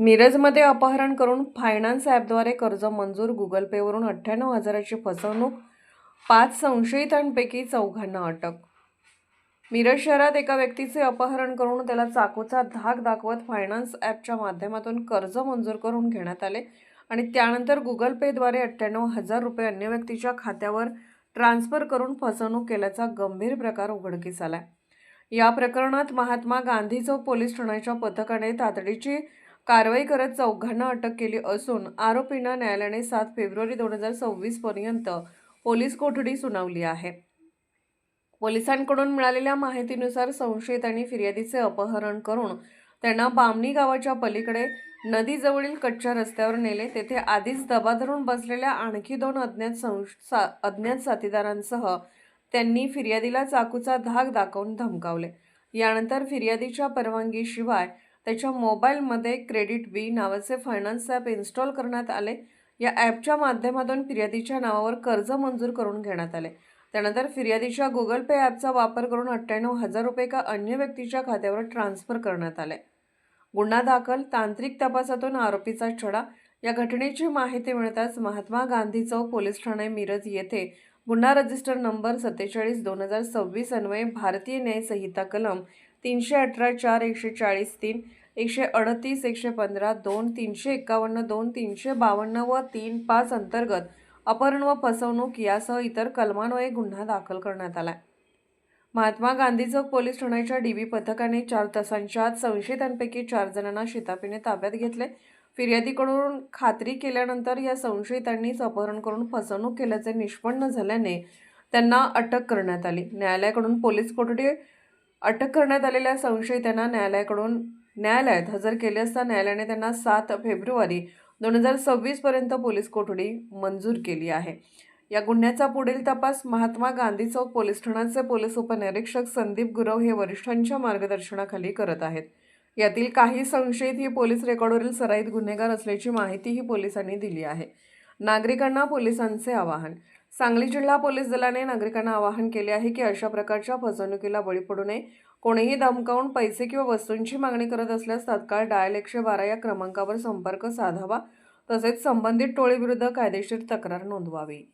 मिरजमध्ये अपहरण करून फायनान्स ॲपद्वारे कर्ज मंजूर गुगल पेवरून अठ्ठ्याण्णव हजाराची फसवणूक पाच संशयितांपैकी चौघांना अटक. मिरज शहरात एका व्यक्तीचे अपहरण करून त्याला चाकूचा धाक दाखवत फायनान्स ॲपच्या माध्यमातून कर्ज मंजूर करून घेण्यात आले आणि त्यानंतर गुगल पेद्वारे अठ्ठ्याण्णव हजार रुपये अन्य व्यक्तीच्या खात्यावर ट्रान्स्फर करून फसवणूक केल्याचा गंभीर प्रकार उघडकीस आला या प्रकरणात महात्मा गांधी चौक पोलीस ठाण्याच्या पथकाने तातडीची कारवाई करत चौघांना अटक केली असून आरोपींना न्यायालयाने सात फेब्रुवारी दोन हजार सव्वीस पर्यंत पोलीस कोठडी सुनावली आहे. पोलिसांकडून मिळालेल्या माहितीनुसार संशयित आणि फिर्यादीचे अपहरण करून त्यांना बामणी गावाच्या पलीकडे नदीजवळील कच्च्या रस्त्यावर नेले. तेथे आधीच दबा धरून बसलेल्या आणखी दोन अज्ञात संश सा अज्ञात साथीदारांसह त्यांनी फिर्यादीला चाकूचा धाक दाखवून धमकावले. यानंतर फिर्यादीच्या परवानगीशिवाय त्याच्या मोबाईलमध्ये क्रेडिट बी नावाचे फायनान्स ॲप इन्स्टॉल करण्यात आले. या ॲपच्या माध्यमातून फिर्यादीच्या नावावर कर्ज मंजूर करून घेण्यात आले. त्यानंतर फिर्यादीच्या गुगल पे ॲपचा वापर करून अठ्ठ्याण्णव हजार रुपये का अन्य व्यक्तीच्या खात्यावर ट्रान्स्फर करण्यात आले. गुन्हा दाखल तांत्रिक तपासातून आरोपीचा छडा. या घटनेची माहिती मिळताच महात्मा गांधी चौक पोलीस ठाणे मिरज येथे गुन्हा रजिस्टर नंबर सत्तेचाळीस दोन हजार सव्वीस अन्वये भारतीय न्याय संहिता कलम तीनशे अठरा चार एकशे चाळीस तीन एकशे अडतीस एकशे पंधरा दोन तीनशे एकावन्न दोन तीनशे बावन्न व तीन पाच अंतर्गत अपहरण व फसवणूक यासह इतर कलमान्वये गुन्हा दाखल करण्यात आला महात्मा गांधी चौक पोलीस ठाण्याच्या डीबी पथकाने चार तासांच्या आत संशयितांपैकी चार जणांना शितापीने ताब्यात घेतले. फिर्यादीकडून खात्री केल्यानंतर या संशयितांनीच अपहरण करून फसवणूक केल्याचे निष्पन्न झाल्याने त्यांना अटक करण्यात आली. न्यायालयाकडून पोलीस कोठडी अटक करण्यात आलेल्या संशयितांना न्यायालयाकडून न्यायालयात हजर केले असता न्यायालयाने त्यांना सात फेब्रुवारी दोन हजार सव्वीसपर्यंत पोलीस कोठडी मंजूर केली आहे. या गुन्ह्याचा पुढील तपास महात्मा गांधी चौक पोलीस ठाण्याचे पोलीस उपनिरीक्षक संदीप गुरव हे वरिष्ठांच्या मार्गदर्शनाखाली करत आहेत. यातील काही संशयित ही पोलीस रेकॉर्डवरील सराईत गुन्हेगार असल्याची माहितीही पोलिसांनी दिली आहे. नागरिकांना पोलिसांचे आवाहन सांगली जिल्हा पोलीस दलाने नागरिकांना आवाहन केले आहे की अशा प्रकारच्या फसवणुकीला बळी पडू नये. कोणीही धमकावून पैसे किंवा वस्तूंची मागणी करत असल्यास तात्काळ डायल एकशे बारा या क्रमांकावर संपर्क साधावा. तसेच संबंधित टोळीविरुद्ध कायदेशीर तक्रार नोंदवावी.